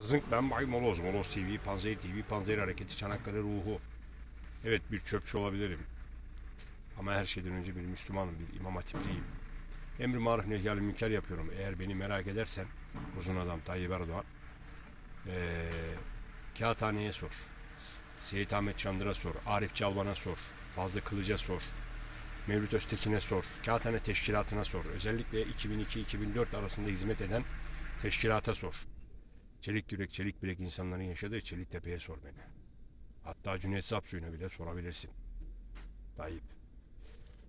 Zınk ben Bay Moloz, Moloz TV, Panzehir TV, Panzehir Hareketi, Çanakkale Ruhu. Evet bir çöpçü olabilirim. Ama her şeyden önce bir Müslümanım, bir imam hatipliyim. Emri maruf nehyal münker yapıyorum. Eğer beni merak edersen, uzun adam Tayyip Erdoğan, ee, Kağıthane'ye sor. Seyit Ahmet Çandır'a sor. Arif Çalban'a sor. Fazlı Kılıç'a sor. Mevlüt Öztekin'e sor. Kağıthane Teşkilatı'na sor. Özellikle 2002-2004 arasında hizmet eden teşkilata sor. Çelik yürek, çelik bilek insanların yaşadığı Çeliktepe'ye sor beni. Hatta Cüneyt Sapsuyu'na bile sorabilirsin. Tayyip.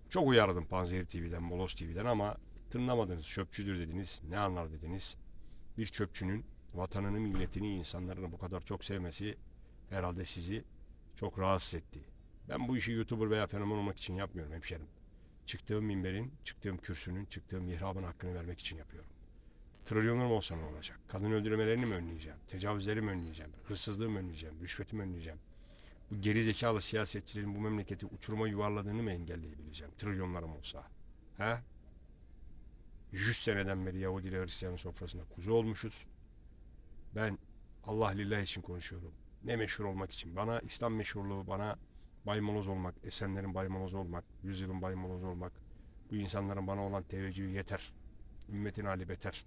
Çok uyardım Panzehir TV'den, Molos TV'den ama tınlamadınız. Çöpçüdür dediniz. Ne anlar dediniz. Bir çöpçünün vatanını, milletini, insanlarını bu kadar çok sevmesi herhalde sizi çok rahatsız etti. Ben bu işi YouTuber veya fenomen olmak için yapmıyorum hemşerim. Çıktığım minberin, çıktığım kürsünün, çıktığım mihrabın hakkını vermek için yapıyorum. Trilyonlarım olsa ne olacak? Kadın öldürmelerini mi önleyeceğim? Tecavüzleri mi önleyeceğim? Hırsızlığı mı önleyeceğim? Rüşveti mi önleyeceğim? Bu geri zekalı siyasetçilerin bu memleketi uçuruma yuvarladığını mı engelleyebileceğim? Trilyonlarım olsa. He? 100 seneden beri Yahudi ile Hristiyan sofrasında kuzu olmuşuz. Ben Allah lillah için konuşuyorum. Ne meşhur olmak için. Bana İslam meşhurluğu, bana baymoloz olmak, Esenlerin baymoloz olmak, yüzyılın baymoloz olmak, bu insanların bana olan teveccühü yeter. Ümmetin hali beter.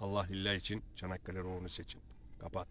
Allah lillah için Çanakkale ruhunu seçin. Kapat.